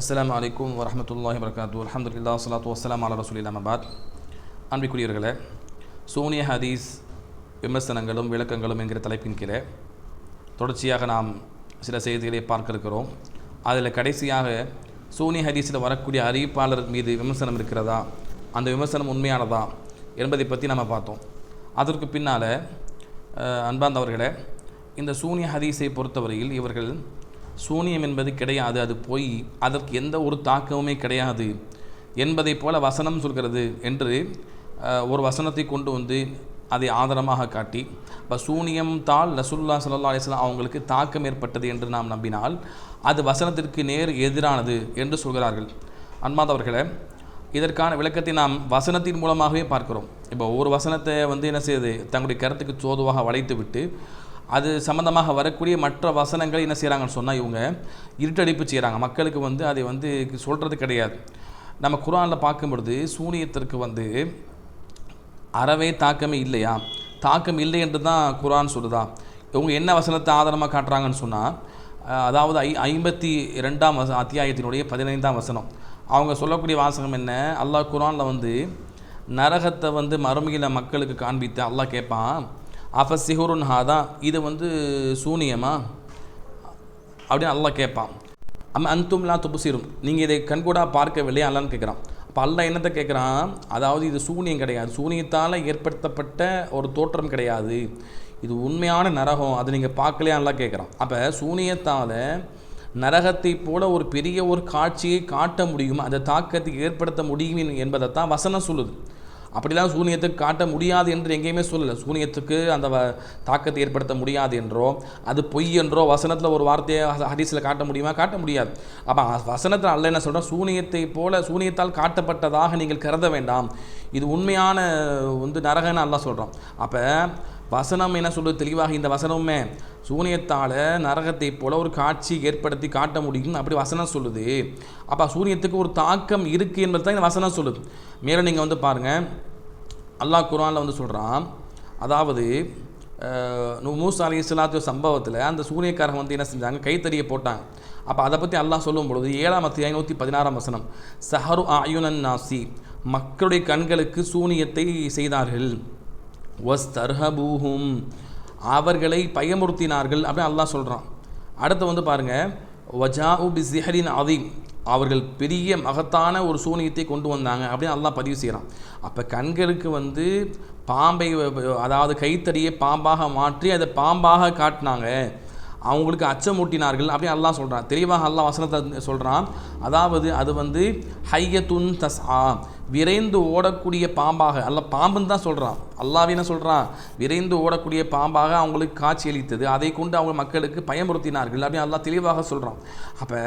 அஸ்லாம் அலைக்கும் வரமத்துல்லாஹி வரகாத்து அலமதுல்லா சலாத்து வஸ்ஸலாம் அலா ரசூல் இல்லாமபாத் அன்பிக்குரியவர்களே சூனிய ஹதீஸ் விமர்சனங்களும் விளக்கங்களும் என்கிற தலைப்பின் கீழே தொடர்ச்சியாக நாம் சில செய்திகளை பார்க்க இருக்கிறோம் அதில் கடைசியாக சோனிய ஹதீஸில் வரக்கூடிய அறிவிப்பாளர் மீது விமர்சனம் இருக்கிறதா அந்த விமர்சனம் உண்மையானதா என்பதை பற்றி நம்ம பார்த்தோம். அதற்கு பின்னால் அன்பார்ந்தவர்களே இந்த சூனிய ஹதீஸை பொறுத்தவரையில் இவர்கள் சூனியம் என்பது கிடையாது அது பொய். அதற்கு எந்த ஒரு தாக்கமுமே கிடையாது என்பதைப் போல வசனம் சொல்கிறது என்று ஒரு வசனத்தை கொண்டு வந்து அதை ஆதாரமாக காட்டி இப்போ சூனியம் தாள் ரசுல்லா சல்லா அலிஸ்லாம் அவங்களுக்கு தாக்கம் ஏற்பட்டது என்று நாம் நம்பினால் அது வசனத்திற்கு நேர் எதிரானது என்று சொல்கிறார்கள். அன்மாதவர்களை இதற்கான விளக்கத்தை நாம் வசனத்தின் மூலமாகவே பார்க்கிறோம். இப்போ ஒரு வசனத்தை வந்து என்ன செய்யுது? தங்களுடைய கருத்துக்கு சோதுவாக வளைத்து விட்டு அது சம்பந்தமாக வரக்கூடிய மற்ற வசனங்களை என்ன செய்கிறாங்கன்னு சொன்னால் இவங்க இருட்டடிப்பு செய்கிறாங்க மக்களுக்கு வந்து அதை வந்து சொல்கிறது கிடையாது. நம்ம குரானில் பார்க்கும்பொழுது சூனியத்திற்கு வந்து அறவே தாக்கமே இல்லையா? தாக்கம் இல்லை என்று தான் குரான் சொல்லுதா? இவங்க என்ன வசனத்தை ஆதாரமாக காட்டுறாங்கன்னு சொன்னால் அதாவது ஐ ஐம்பத்தி ரெண்டாம் வச அத்தியாயத்தினுடைய பதினைந்தாம் வசனம். அவங்க சொல்லக்கூடிய வாசகம் என்ன? அல்லாஹ் குரானில் வந்து நரகத்தை வந்து மறுமையில் மக்களுக்கு காண்பித்து அல்லாஹ் கேட்பான் அஃப சிஹுருன் ஹாதா இது வந்து சூனியமா? அப்படின்னு அல்லா கேட்பான். அம்ம அந்தும்லாம் துப்புசீரும் நீங்கள் இதை கண்கூடாக பார்க்கவில்லையா அல்லான்னு கேட்குறான். அப்போ அல்லாஹ் என்னத்தை கேட்குறான்? அதாவது இது சூனியம் கிடையாது. சூனியத்தால் ஏற்படுத்தப்பட்ட ஒரு தோற்றம் கிடையாது. இது உண்மையான நரகம். அது நீங்கள் பார்க்கலையா? நல்லா கேட்குறான். அப்போ சூனியத்தால் நரகத்தை போல ஒரு பெரிய ஒரு காட்சியை காட்ட முடியும்? அந்த தாக்கத்தை ஏற்படுத்த முடியும் என்பதை தான் வசனம் சொல்லுது. அப்படிலாம் சூனியத்துக்கு காட்ட முடியாது என்று எங்கேயுமே சொல்லலை. சூனியத்துக்கு அந்த வ- தாக்கத்தை ஏற்படுத்த முடியாது என்றோ அது பொய் என்றோ வசனத்தில் ஒரு வார்த்தையை ஹரிஸில் காட்ட முடியுமா? காட்ட முடியாது. அப்போ வசனத்தில் அல்ல என்ன சொல்கிறோம் சூனியத்தை போல சூனியத்தால் காட்டப்பட்டதாக நீங்கள் கருத வேண்டாம். இது உண்மையான வந்து நரகன்னு அல்ல சொல்கிறோம் அப்போ வசனம் என்ன சொல்லுது தெளிவாக? இந்த வசனமுமே சூனியத்தால் நரகத்தை போல ஒரு காட்சி ஏற்படுத்தி காட்ட முடியும் அப்படி வசனம் சொல்லுது. அப்போ சூனியத்துக்கு ஒரு தாக்கம் இருக்குது என்பது தான் இந்த வசனம் சொல்லுது. மேலும் நீங்கள் வந்து பாருங்கள் அல்லாஹ் குரானில் வந்து சொல்கிறான் அதாவது மூசா அலி இஸ்லாத்து சம்பவத்தில் அந்த சூரியக்காரங்க வந்து என்ன செஞ்சாங்க? கைத்தறியை போட்டாங்க. அப்போ அதை பற்றி அல்லாஹ் சொல்லும் பொழுது ஏழாம் அத்தியாயம் நூற்றி பதினாறாம் வசனம். சஹரு ஆயுனன் நாசி. மக்களுடைய கண்களுக்கு சூனியத்தை செய்தார்கள். வஸ் தர்ஹபூஹும் அவர்களை பயமுறுத்தினார்கள் அப்படின்னு அல்லாஹ் சொல்கிறான் அடுத்து வந்து பாருங்கள் வஜாஉ பிசிஹரின் அதீம் அவர்கள் பெரிய மகத்தான ஒரு சூனியத்தை கொண்டு வந்தாங்க அப்படின்னு அல்லாஹ் பதிவு செய்கிறான் அப்போ கண்களுக்கு வந்து பாம்பை அதாவது கைத்தறியை பாம்பாக மாற்றி அதை பாம்பாக காட்டினாங்க. அவங்களுக்கு அச்சமூட்டினார்கள் அப்படின்னு அல்லா சொல்கிறான் தெளிவாக அல்லா வசனத்தை சொல்கிறான் அதாவது அது வந்து ஹையத்துன் தஸ் ஆ விரைந்து ஓடக்கூடிய பாம்பாக. அல்ல பாம்புன்னு தான் சொல்கிறான் அல்லாவே என்ன சொல்கிறான் விரைந்து ஓடக்கூடிய பாம்பாக அவங்களுக்கு காட்சியளித்தது அதை கொண்டு அவங்க மக்களுக்கு பயமுறுத்தினார்கள் அப்படின்னு அல்லா தெளிவாக சொல்கிறான் அப்போ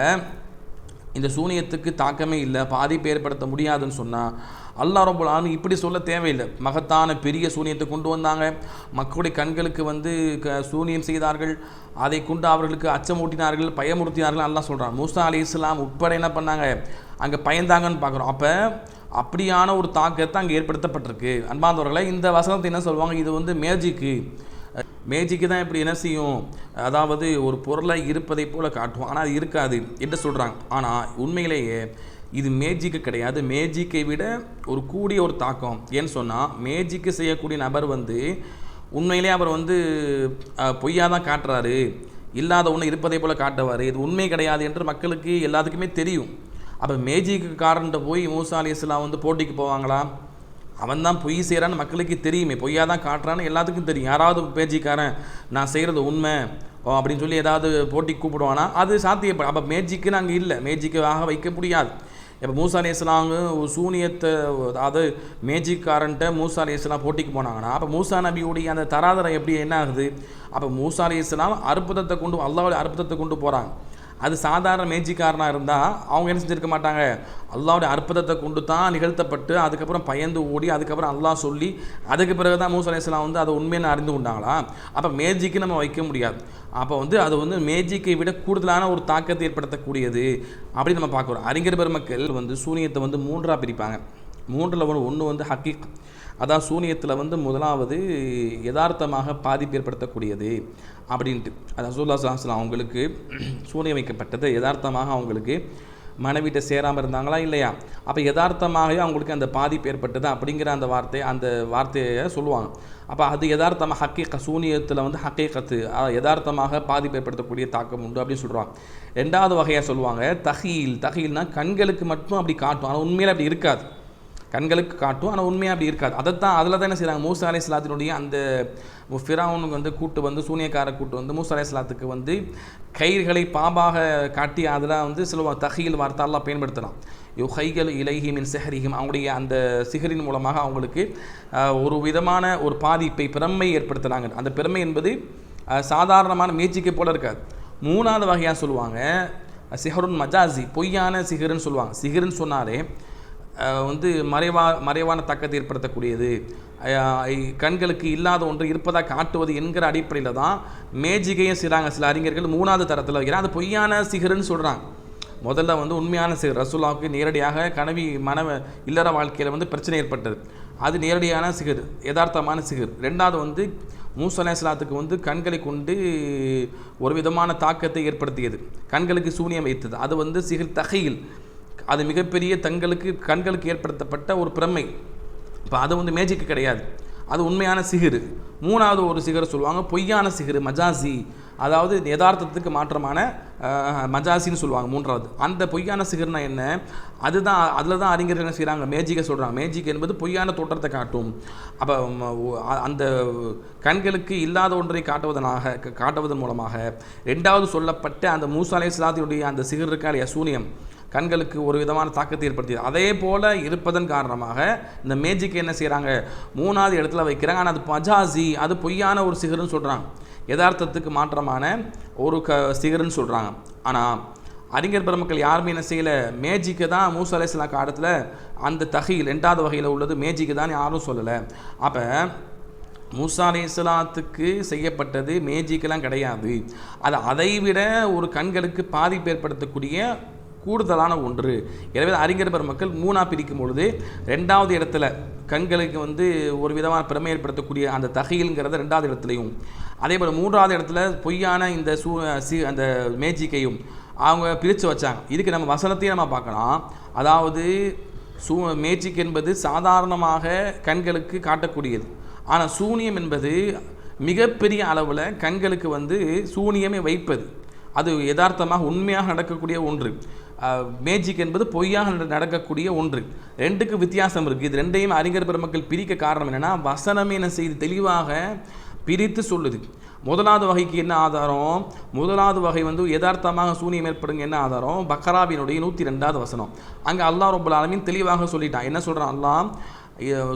இந்த சூனியத்துக்கு தாக்கமே இல்லை பாதிப்பு ஏற்படுத்த முடியாதுன்னு சொன்னால் அல்லா ரொம்ப ஆலமீன் இப்படி சொல்ல தேவையில்லை. மகத்தான பெரிய சூனியத்தை கொண்டு வந்தாங்க. மக்களுடைய கண்களுக்கு வந்து க சூனியம் செய்தார்கள். அதை கொண்டு அவர்களுக்கு அச்சமூட்டினார்கள் பயமுறுத்தினார்கள் எல்லாம் சொல்கிறான் மூசா அலி இஸ்லாம் உட்பட என்ன பண்ணாங்க? அங்கே பயந்தாங்கன்னு பார்க்குறோம். அப்போ அப்படியான ஒரு தாக்கத்தை அங்கே ஏற்படுத்தப்பட்டிருக்கு. அன்பார்ந்தவர்களை இந்த வசனத்தை என்ன சொல்லுவாங்க? இது வந்து மேஜிக்கு. மேஜிக்கு தான் இப்படி என்ன செய்யும்? அதாவது ஒரு பொருளை இருப்பதை போல காட்டும். ஆனால் அது இருக்காது என்று சொல்கிறாங்க ஆனால் உண்மையிலேயே இது மேஜிக்கு கிடையாது. மேஜிக்கை விட ஒரு கூடிய ஒரு தாக்கம். ஏன்னு சொன்னால் மேஜிக்கு செய்யக்கூடிய நபர் வந்து உண்மையிலே அவர் வந்து பொய்யாக தான் காட்டுறாரு. இல்லாத ஒன்று இருப்பதை போல் காட்டுவார். இது உண்மை கிடையாது என்று மக்களுக்கு எல்லாத்துக்குமே தெரியும். அப்போ மேஜிக்கு காரன்ட்ட போய் மூசா அலி இஸ்லாம் வந்து போட்டிக்கு போவாங்களா? அவன் தான் பொய் செய்கிறான்னு மக்களுக்கு தெரியுமே. பொய்யாக தான் காட்டுறான்னு எல்லாத்துக்கும் தெரியும். யாராவது பேஜிக்காரன் நான் செய்கிறது உண்மை ஓ அப்படின்னு சொல்லி ஏதாவது போட்டிக்கு கூப்பிடுவானா? அது சாத்தியப்படும் அப்போ மேஜிக்கு அங்கே இல்லை. மேஜிக்காக வைக்க முடியாது. இப்போ மூசா அலி இஸ்லாங்க சூனியத்தை அதாவது மேஜிக்காரன்ட்ட மூசா அலி இஸ்லாம் போட்டிக்கு போனாங்கன்னா அப்போ மூசா நபியுடைய அந்த தராதரம் எப்படி என்ன ஆகுது? அப்போ மூசா அலி இஸ்லாம் அற்புதத்தை கொண்டு அல்லாவுடைய அற்புதத்தை கொண்டு போகிறாங்க அது சாதாரண மேஜிக்காரனாக இருந்தால் அவங்க என்ன செஞ்சுருக்க மாட்டாங்க? அல்லாவுடைய அற்புதத்தை கொண்டு தான் நிகழ்த்தப்பட்டு அதுக்கப்புறம் பயந்து ஓடி அதுக்கப்புறம் அல்லா சொல்லி அதுக்கு பிறகு தான் மூசா அலையாம் வந்து அதை உண்மையான அறிந்து கொண்டாங்களா? அப்போ மேஜிக்கு நம்ம வைக்க முடியாது. அப்போ வந்து அது வந்து மேஜிக்கை விட கூடுதலான ஒரு தாக்கத்தை ஏற்படுத்தக்கூடியது அப்படின்னு நம்ம பார்க்குறோம். அறிஞர் பெருமக்கள் வந்து சூனியத்தை வந்து மூன்றாக பிரிப்பாங்க. மூன்றில் ஒன்று ஒன்று வந்து ஹக்கீக். அதான் சூனியத்தில் வந்து முதலாவது யதார்த்தமாக பாதிப்பு ஏற்படுத்தக்கூடியது அப்படின்ட்டு. அதான் சூல்லா சாஸ்லாம் அவங்களுக்கு சூனியம் வைக்கப்பட்டது. யதார்த்தமாக அவங்களுக்கு மனைவிட்ட சேராமல் இருந்தாங்களா இல்லையா? அப்போ யதார்த்தமாகவே அவங்களுக்கு அந்த பாதிப்பு ஏற்பட்டது அப்படிங்கிற அந்த வார்த்தை அந்த வார்த்தையை சொல்லுவாங்க. அப்போ அது யதார்த்தமாக ஹக்கீக்க சூனியத்தில் வந்து ஹக்கீக்கத்து யதார்த்தமாக பாதிப்பு ஏற்படுத்தக்கூடிய தாக்கம் உண்டு அப்படின்னு சொல்கிறாங்க ரெண்டாவது வகையாக சொல்லுவாங்க தஹீல். தகையில்னால் கண்களுக்கு மட்டும் அப்படி காட்டும். ஆனால் உண்மையில் அப்படி இருக்காது. கண்களுக்கு காட்டும். ஆனால் உண்மையாக அப்படி இருக்காது. அதைத்தான் அதில் தான் என்ன செய்கிறாங்க மூசா அலை சலாத்தினுடைய அந்த ஃபிராவுனுக்கு வந்து கூட்டு வந்து சூனியக்கார கூட்டு வந்து மூசா அலை சலாத்துக்கு வந்து கயிறுகளை பாம்பாக காட்டி அதில் வந்து சில தகையில் வார்த்தாலாம் பயன்படுத்தலாம் யுஹைகள் இலைஹி மின் சிஹரிகம் அவங்களுடைய அந்த சிகரின் மூலமாக அவங்களுக்கு ஒரு விதமான ஒரு பாதிப்பை பெருமை ஏற்படுத்துகிறாங்க அந்த பெருமை என்பது சாதாரணமான மேய்ச்சிக்கை போல இருக்காது. மூணாவது வகையாக சொல்லுவாங்க சிஹருன் மஜாசி பொய்யான சிகருன்னு சொல்லுவாங்க. சிகருன்னு சொன்னாலே வந்து மறைவா மறைவான தாக்கத்தை ஏற்படுத்தக்கூடியது. கண்களுக்கு இல்லாத ஒன்று இருப்பதாக காட்டுவது என்கிற அடிப்படையில் தான் மேஜிகையும் செய்கிறாங்க சில அறிஞர்கள் மூணாவது தரத்தில். வைக்கிறாங்க அது பொய்யான சிகருன்னு சொல்கிறாங்க முதல்ல வந்து உண்மையான சிகர். ரசூலாவுக்கு நேரடியாக கனவி மனவ இல்லற வாழ்க்கையில் வந்து பிரச்சனை ஏற்பட்டது. அது நேரடியான சிகர் யதார்த்தமான சிகர். ரெண்டாவது வந்து மூசா வந்து கண்களை கொண்டு ஒரு விதமான தாக்கத்தை ஏற்படுத்தியது. கண்களுக்கு சூனியம் வைத்தது. அது வந்து சிகர் தகையில் அது மிகப்பெரிய தங்களுக்கு கண்களுக்கு ஏற்படுத்தப்பட்ட ஒரு பிரமை. இப்போ அது வந்து மேஜிக்கு கிடையாது. அது உண்மையான சிகிர். மூணாவது ஒரு சிகர் சொல்லுவாங்க பொய்யான சிகிர் மஜாசி. அதாவது யதார்த்தத்துக்கு மாற்றமான மஜாசின்னு சொல்லுவாங்க மூன்றாவது. அந்த பொய்யான சிகர்னா என்ன? அதுதான் அதில் தான் அறிஞர்கள் என்ன செய்கிறாங்க மேஜிக்கை சொல்கிறாங்க மேஜிக் என்பது பொய்யான தோற்றத்தை காட்டும். அப்போ அந்த கண்களுக்கு இல்லாத ஒன்றை காட்டுவதனாக க- காட்டுவதன் மூலமாக ரெண்டாவது சொல்லப்பட்ட அந்த மூசா சிலாதியுடைய அந்த சிகர் இருக்கா இல்லையா? கண்களுக்கு ஒரு விதமான தாக்கத்தை ஏற்படுத்தியது. அதே போல் இருப்பதன் காரணமாக இந்த மேஜிக் என்ன செய்கிறாங்க மூணாவது இடத்துல வைக்கிறாங்க. ஆனால் அது பஜாசி அது பொய்யான ஒரு சிகர்னு சொல்கிறாங்க யதார்த்தத்துக்கு மாற்றமான ஒரு க சிகர்னு சொல்கிறாங்க ஆனால் அறிஞர் பெருமக்கள் யாருமே என்ன செய்யலை? மேஜிக்கு தான் மூசா அலைஹிஸ்ஸலாம் காலத்தில் அந்த தகையில் ரெண்டாவது வகையில் உள்ளது மேஜிக்கு தான் யாரும் சொல்லலை. அப்போ மூசா இஸ்லாத்துக்கு செய்யப்பட்டது மேஜிக்கெல்லாம் கிடையாது. அது அதை விட ஒரு கண்களுக்கு பாதிப்பு ஏற்படுத்தக்கூடிய கூடுதலான ஒன்று. எனவே அறிஞர் பெருமக்கள் மூணாக பிரிக்கும் பொழுது ரெண்டாவது இடத்துல கண்களுக்கு வந்து ஒரு விதமான பெருமை ஏற்படுத்தக்கூடிய அந்த தகையில்ங்கிறத ரெண்டாவது இடத்துலையும். அதே போல் மூன்றாவது இடத்துல பொய்யான இந்த சூ சி அந்த மேஜிக்கையும் அவங்க பிரித்து வச்சாங்க. இதுக்கு நம்ம வசனத்தையும் நம்ம பார்க்கலாம். அதாவது சூ மேஜிக் என்பது சாதாரணமாக கண்களுக்கு காட்டக்கூடியது. ஆனால் சூனியம் என்பது மிகப்பெரிய அளவில் கண்களுக்கு வந்து சூனியமே வைப்பது. அது யதார்த்தமாக உண்மையாக நடக்கக்கூடிய ஒன்று. மேஜிக் என்பது பொய்யாக நடக்கக்கூடிய ஒன்று. ரெண்டுக்கு வித்தியாசம் இருக்குது இது ரெண்டையும் அறிஞர் பெருமக்கள் பிரிக்க காரணம் என்னென்னா வசனமே என்ன செய்து தெளிவாக பிரித்து சொல்லுது. முதலாவது வகைக்கு என்ன ஆதாரம்? முதலாவது வகை வந்து யதார்த்தமாக சூனியம் ஏற்படுங்க என்ன ஆதாரம்? பக்கராவினுடைய நூற்றி ரெண்டாவது வசனம். அங்கே அல்லா ரொம்ப ஆலமீன் தெளிவாக சொல்லிட்டான். என்ன சொல்கிறான் அல்லாம்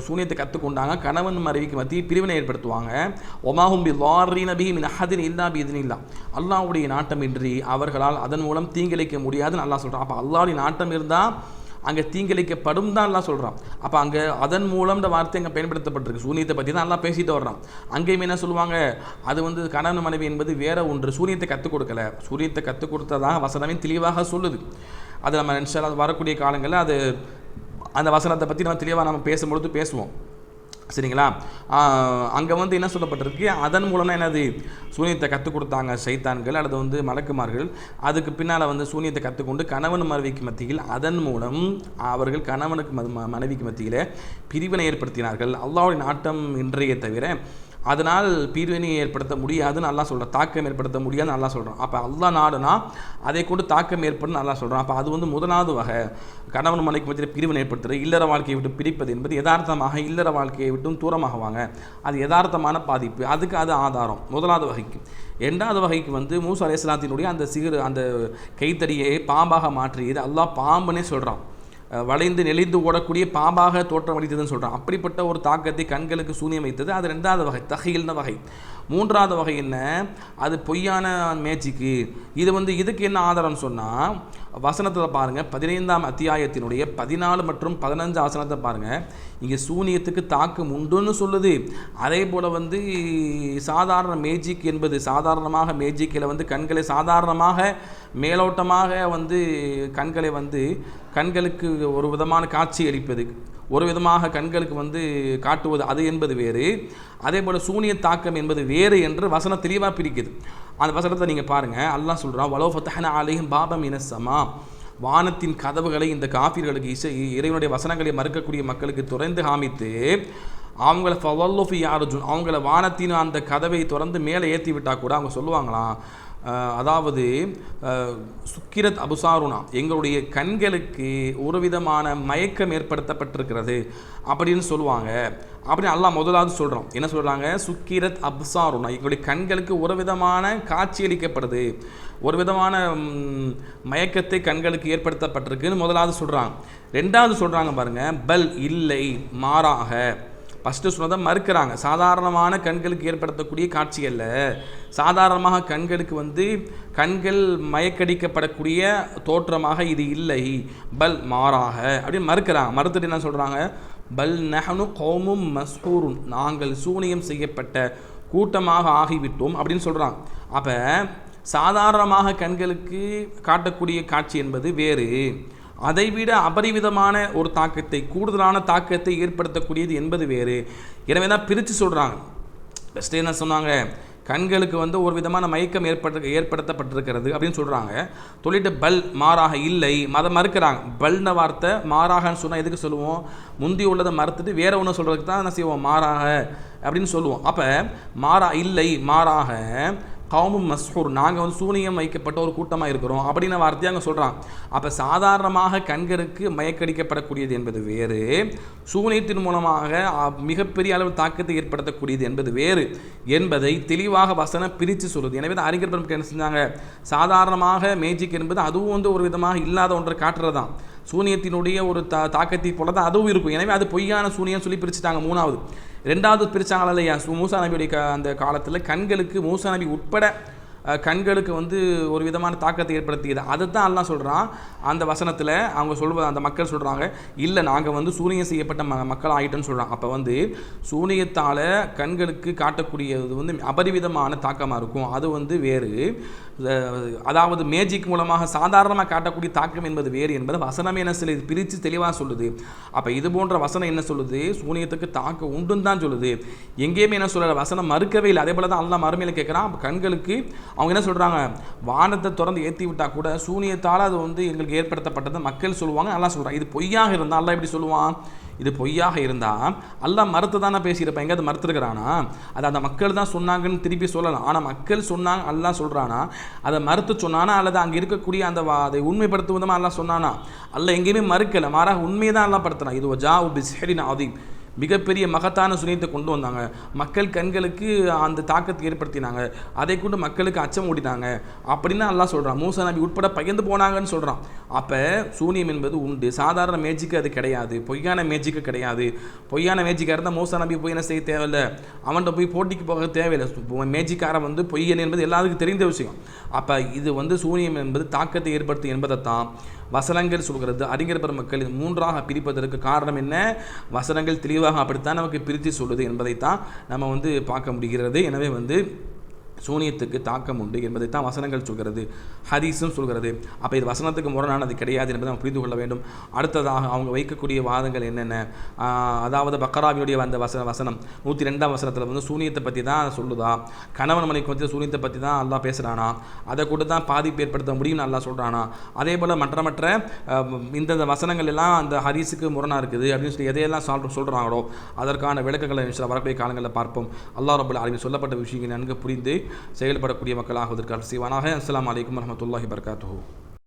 சூனியத்தை கற்றுக்கொண்டாங்க கணவன் மனைவிக்கு மத்திய பிரிவினை ஏற்படுத்துவாங்க. ஒமாஹும் பி லாரி நபி மின் அஹதின் இல்லா பி இல்லா அல்லாவுடைய நாட்டமின்றி அவர்களால் அதன் மூலம் தீங்கிழைக்க முடியாதுன்னு நல்லா சொல்கிறான் அப்போ அல்லாவுடைய நாட்டம் இருந்தால் அங்கே தீங்கிழைக்கப்படும் தான் எல்லாம் சொல்கிறான் அப்போ அங்கே அதன் மூலம்ன்ற வார்த்தை அங்கே பயன்படுத்தப்பட்டிருக்கு. சூனியத்தை பற்றி தான் எல்லாம் பேசிட்டு வர்றான். அங்கேயுமே என்ன சொல்லுவாங்க? அது வந்து கணவன் மனைவி என்பது வேற ஒன்று. சூரியத்தை கற்றுக் கொடுக்கல. சூரியத்தை கற்றுக் கொடுத்ததாக வசனமே தெளிவாக சொல்லுது. அது நம்ம நினச்சால் அது வரக்கூடிய காலங்களில் அது அந்த வசனத்தை பற்றி நம்ம தெளிவாக நம்ம பேசும்பொழுது பேசுவோம். சரிங்களா? அங்கே வந்து என்ன சொல்லப்பட்டிருக்கு? அதன் மூலம்னா என்னது? சூனியத்தை கற்றுக் கொடுத்தாங்க சைத்தான்கள் அல்லது வந்து மலக்குமார்கள். அதுக்கு பின்னால் வந்து சூனியத்தை கற்றுக்கொண்டு கணவன் மனைவிக்கு மத்தியில் அதன் மூலம் அவர்கள் கணவனுக்கு மனைவிக்கு மத்தியில் பிரிவினை ஏற்படுத்தினார்கள். அல்லாவுடைய நாட்டம் இன்றைய தவிர அதனால் பிரிவினையை ஏற்படுத்த முடியாதுன்னு நல்லா சொல்கிறேன் தாக்கம் ஏற்படுத்த முடியாதுன்னு நல்லா சொல்கிறான் அப்போ அல்லாஹ் நாடுனா அதை கொண்டு தாக்கம் ஏற்படும் நல்லா சொல்கிறான் அப்போ அது வந்து முதலாவது வகை. கணவன் மனைக்கு மத்தியில் பிரிவினை ஏற்படுத்துறது இல்லற வாழ்க்கையை விட்டு பிரிப்பது என்பது யதார்த்தமாக இல்லற வாழ்க்கையை விட்டும் தூரமாகுவாங்க. அது யதார்த்தமான பாதிப்பு. அதுக்கு அது ஆதாரம். முதலாவது வகைக்கு. ரெண்டாவது வகைக்கு வந்து மூசா அலையாத்தினுடைய அந்த சிறு அந்த கைத்தடியை பாம்பாக மாற்றியது அல்லாஹ் பாம்புனே சொல்கிறான் வளைந்து நெளிந்து ஓடக்கூடிய பாம்பாக தோற்றம் அளித்ததுன்னு சொல்கிறான் அப்படிப்பட்ட ஒரு தாக்கத்தை கண்களுக்கு சூன்யம் வைத்தது. அது ரெண்டாவது வகை தகையில்ன வகை. மூன்றாவது வகை என்ன? அது பொய்யான மேஜிக்கு. இது வந்து இதுக்கு என்ன ஆதாரம்னு சொன்னால் வசனத்தில் பாருங்கள் பதினைந்தாம் அத்தியாயத்தினுடைய பதினாலு மற்றும் பதினஞ்சு ஆசனத்தை பாருங்கள் இங்கே சூனியத்துக்கு தாக்கம் உண்டுன்னு சொல்லுது. அதே போல் வந்து சாதாரண மேஜிக் என்பது சாதாரணமாக மேஜிக்கில் வந்து கண்களை சாதாரணமாக மேலோட்டமாக வந்து கண்களை வந்து கண்களுக்கு ஒரு விதமான காட்சி அளிப்பது. ஒரு விதமாக கண்களுக்கு வந்து காட்டுவது அது என்பது வேறு. அதே போல் சூனிய தாக்கம் என்பது வேறு என்று வசனம் தெளிவாக பிரிக்குது. அந்த வசனத்தை நீங்கள் பாருங்கள் அல்லாஹ் சொல்கிறான் வலோ ஃபத்தஹன ஆலயம் பாபம் இனசமா வானத்தின் கதவுகளை இந்த காஃபிர்களுக்கு இசை இறைவனுடைய வசனங்களை மறுக்கக்கூடிய மக்களுக்கு துறைந்து காமித்து அவங்கள ஃபவல்லோஃபி யாருஜுன் அவங்கள வானத்தின் அந்த கதவை திறந்து மேலே ஏற்றி விட்டால் கூட அவங்க சொல்லுவாங்களாம் அதாவது சுக்கிரத் அபுசாருனா எங்களுடைய கண்களுக்கு ஒரு விதமான மயக்கம் ஏற்படுத்தப்பட்டிருக்கிறது அப்படின்னு சொல்லுவாங்க. அப்படின்னு எல்லாம் முதலாவது சொல்கிறோம் என்ன சொல்கிறாங்க சுக்கிரத் அப்சாருனா எங்களுடைய கண்களுக்கு ஒரு விதமான காட்சியளிக்கப்படுது ஒரு விதமான மயக்கத்தை கண்களுக்கு ஏற்படுத்தப்பட்டிருக்குன்னு முதலாவது சொல்கிறாங்க ரெண்டாவது சொல்கிறாங்க பாருங்கள் பல் இல்லை மாறாக. ஃபஸ்ட்டு சொன்னதை மறுக்கிறாங்க. சாதாரணமான கண்களுக்கு ஏற்படுத்தக்கூடிய காட்சி அல்ல சாதாரணமாக கண்களுக்கு வந்து கண்கள் மயக்கடிக்கப்படக்கூடிய தோற்றமாக இது இல்லை. பல் மாறாக. அப்படின்னு மறுக்கிறாங்க. மறுத்துட்டு என்ன சொல்கிறாங்க பல் நஹனு கௌமும் மஸ்ஹூரும் நாங்கள் சூனியம் செய்யப்பட்ட கூட்டமாக ஆகிவிட்டோம் அப்படின்னு சொல்கிறாங்க அப்போ சாதாரணமாக கண்களுக்கு காட்டக்கூடிய காட்சி என்பது வேறு. அதைவிட அபரிவிதமான ஒரு தாக்கத்தை கூடுதலான தாக்கத்தை ஏற்படுத்தக்கூடியது என்பது வேறு. எனவே தான் பிரித்து சொல்கிறாங்க ஃபஸ்ட்டு என்ன சொன்னாங்க? கண்களுக்கு வந்து ஒரு விதமான மயக்கம் ஏற்பட்டு ஏற்படுத்தப்பட்டிருக்கிறது அப்படின்னு சொல்கிறாங்க சொல்லிட்டு பல் மாறாக இல்லை. மதம் மறுக்கிறாங்க. பல்ன வார்த்தை மாறாகன்னு சொன்னால் எதுக்கு சொல்லுவோம்? முந்தி உள்ளதை மறுத்துட்டு வேற ஒன்று சொல்கிறதுக்கு தான் என்ன செய்வோம்? மாறாக அப்படின்னு சொல்லுவோம். அப்போ மாறா இல்லை மாறாக கவுமும் மஸ்ஹூர் நாங்கள் வந்து சூனியம் வைக்கப்பட்ட ஒரு கூட்டமாக இருக்கிறோம் அப்படின்னு வார்த்தையை அங்கே சொல்கிறான் அப்போ சாதாரணமாக கண்களுக்கு மயக்கடிக்கப்படக்கூடியது என்பது வேறு சூனியத்தின் மூலமாக மிகப்பெரிய அளவு தாக்கத்தை ஏற்படுத்தக்கூடியது என்பது வேறு என்பதை தெளிவாக வசனம் பிரித்து சொல்லுது. எனவே தான் அறிஞர் பெருமக்கள் என்ன செஞ்சாங்க? சாதாரணமாக மேஜிக் என்பது அதுவும் வந்து ஒரு விதமாக இல்லாத ஒன்றை காட்டுறது தான் சூனியத்தினுடைய ஒரு தா தாக்கத்தை போல தான் அதுவும் இருக்கும். எனவே அது பொய்யான சூனியம் சொல்லி பிரிச்சுட்டாங்க மூணாவது. ரெண்டாவது பிரிச்சாங்களா இல்லையா? மூசா நபியுடைய க அந்த காலத்தில் கண்களுக்கு மூசா நபி உட்பட கண்களுக்கு வந்து ஒரு விதமான தாக்கத்தை ஏற்படுத்தியது. அதை தான் எல்லாம் சொல்கிறான் அந்த வசனத்தில் அவங்க சொல்வது அந்த மக்கள் சொல்கிறாங்க இல்லை நாங்கள் வந்து சூனியம் செய்யப்பட்ட ம மக்கள் ஆகிட்டோன்னு சொல்கிறாங்க அப்போ வந்து சூனியத்தால் கண்களுக்கு காட்டக்கூடியது வந்து அபரிவிதமான தாக்கமாக இருக்கும். அது வந்து வேறு. அதாவது மேஜிக் மூலமாக சாதாரணமாக காட்டக்கூடிய தாக்கம் என்பது வேறு என்பது வசனமே என்ன சொல்லுது? பிரித்து தெளிவாக சொல்லுது. அப்போ இது போன்ற வசனம் என்ன சொல்லுது? சூனியத்துக்கு தாக்கம் உண்டுன்னு தான் சொல்லுது. எங்கேயுமே என்ன சொல்கிற வசனம் மறுக்கவே இல்லை. அதே போல தான் அல்லா மறுமையில் கேட்குறான் கண்களுக்கு அவங்க என்ன சொல்கிறாங்க வானத்தை திறந்து ஏற்றி விட்டால் கூட சூனியத்தால் அது வந்து எங்களுக்கு ஏற்படுத்தப்பட்டது. மக்கள் சொல்லுவாங்க நல்லா சொல்கிறாங்க இது பொய்யாக இருந்தால் எப்படி சொல்லுவான். இது பொய்யாக இருந்தால் அல்லாஹ் மறுத்து தானே பேசியிருப்பேன். எங்கே அது மறுத்துருக்கிறானா? அது அந்த மக்கள் தான் சொன்னாங்கன்னு திருப்பி சொல்லலாம். ஆனால் மக்கள் சொன்னாங்க அல்லா சொல்கிறானா அதை மறுத்து சொன்னானா? அல்லது அங்கே இருக்கக்கூடிய அந்த வா- அதை உண்மைப்படுத்துவதமாக அல்லா சொன்னானா? அல்ல எங்கேயுமே மறுக்கலை. மாறாக உண்மையை தான் அல்லா படுத்துறான். இது ஜா பிஸ்ஹரின் ஆதீம் மிகப்பெரிய மகத்தான சுனியத்தை கொண்டு வந்தாங்க. மக்கள் கண்களுக்கு அந்த தாக்கத்தை ஏற்படுத்தினாங்க. அதை கொண்டு மக்களுக்கு அச்சம் ஓடினாங்க அப்படின்னு நல்லா சொல்கிறான் மூசா நபி உட்பட பயந்து போனாங்கன்னு சொல்கிறான் அப்போ சூனியம் என்பது உண்டு. சாதாரண மேஜிக்கு அது கிடையாது. பொய்யான மேஜிக்கு கிடையாது. பொய்யான மேஜிக்காக இருந்தால் மூசா நபி போய் என்ன செய்ய தேவையில்ல? அவன்கிட்ட போய் போட்டிக்கு போக தேவையில்லை. மேஜிக்காரன் வந்து பொய்யன் என்பது எல்லாருக்கும் தெரிந்த விஷயம். அப்போ இது வந்து சூனியம் என்பது தாக்கத்தை ஏற்படுத்தும் என்பதைத்தான் வசனங்கள் சொல்கிறது. அறிஞர் பெருமக்கள் இது மூன்றாக பிரிப்பதற்கு காரணம் என்ன? வசனங்கள் தெளிவாக அப்படித்தான் நமக்கு பிரித்து சொல்லுது என்பதைத்தான் நம்ம வந்து பார்க்க முடிகிறது. எனவே வந்து சூனியத்துக்கு தாக்கம் உண்டு என்பதை தான் வசனங்கள் சொல்கிறது ஹதீஸும் சொல்கிறது. அப்போ இது வசனத்துக்கு முரணானது கிடையாது என்பதை நாம் புரிந்து கொள்ள வேண்டும். அடுத்ததாக அவங்க வைக்கக்கூடிய வாதங்கள் என்னென்ன? அதாவது பக்கராவியுடைய அந்த வசன வசனம் நூற்றி ரெண்டாம் வசனத்தில் வந்து சூனியத்தை பற்றி தான் சொல்லுதா? கணவன் மனைக்கு வந்து சூனியத்தை பற்றி தான் அல்லா பேசுகிறானா அதை கூட தான் பாதிப்பு ஏற்படுத்த முடியும்னு நல்லா சொல்கிறானா அதே போல் மற்ற மற்ற இந்தந்த வசனங்கள் எல்லாம் அந்த ஹதீஸுக்கு முரணாக இருக்குது அப்படின்னு சொல்லி எதையெல்லாம் சொல் சொல்கிறாங்களோ அதற்கான விளக்கங்களை வரக்கூடிய காலங்களில் பார்ப்போம். அல்லாஹ் ரபுல் ஆலமீன் சொல்லப்பட்ட விஷயங்கள் நன்கு புரிந்து செயல்படக்கூடிய மக்களாகுவதற்கு செய்வானாக அஸ்லாம் வலைக்கம் வரமத்துல்லாஹி வபரகாத்துஹு.